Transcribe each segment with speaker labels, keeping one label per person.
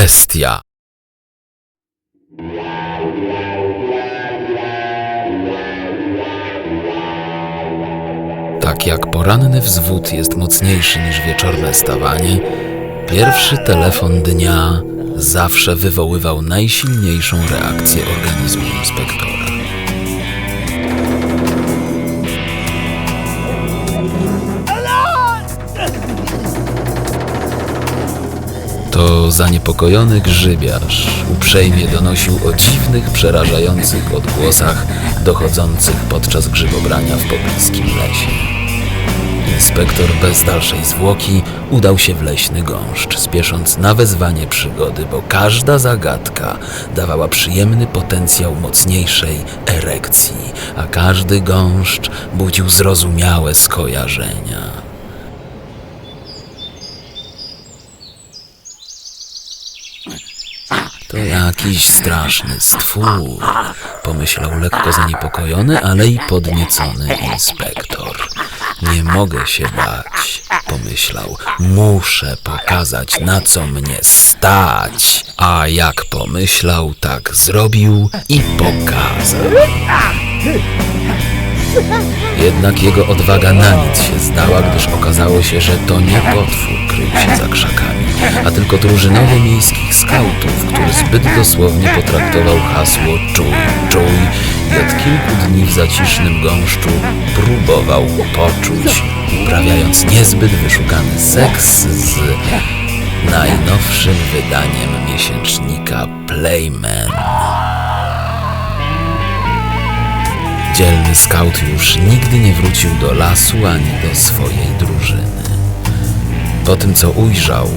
Speaker 1: bestia. Tak jak poranny wzwód jest mocniejszy niż wieczorne stawanie, pierwszy telefon dnia zawsze wywoływał najsilniejszą reakcję organizmu inspektora. Zaniepokojony grzybiarz uprzejmie donosił o dziwnych, przerażających odgłosach dochodzących podczas grzybobrania w pobliskim lesie. Inspektor bez dalszej zwłoki udał się w leśny gąszcz, spiesząc na wezwanie przygody, bo każda zagadka dawała przyjemny potencjał mocniejszej erekcji, a każdy gąszcz budził zrozumiałe skojarzenia. To jakiś straszny stwór, pomyślał lekko zaniepokojony, ale i podniecony inspektor. Nie mogę się bać, pomyślał. Muszę pokazać, na co mnie stać. A jak pomyślał, tak zrobił i pokazał. Jednak jego odwaga na nic się zdała, gdyż okazało się, że to nie potwór krzakami, a tylko drużynowy miejskich skautów, który zbyt dosłownie potraktował hasło czuj, czuj i od kilku dni w zacisznym gąszczu próbował poczuć, uprawiając niezbyt wyszukany seks z najnowszym wydaniem miesięcznika Playman. Dzielny skaut już nigdy nie wrócił do lasu ani do swojej drużyny. Po tym, co ujrzał,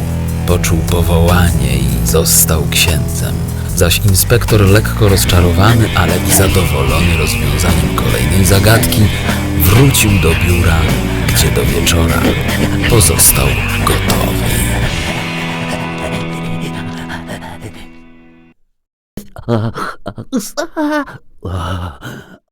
Speaker 1: poczuł powołanie i został księdzem. Zaś inspektor, lekko rozczarowany, ale i zadowolony rozwiązaniem kolejnej zagadki, wrócił do biura, gdzie do wieczora pozostał gotowy.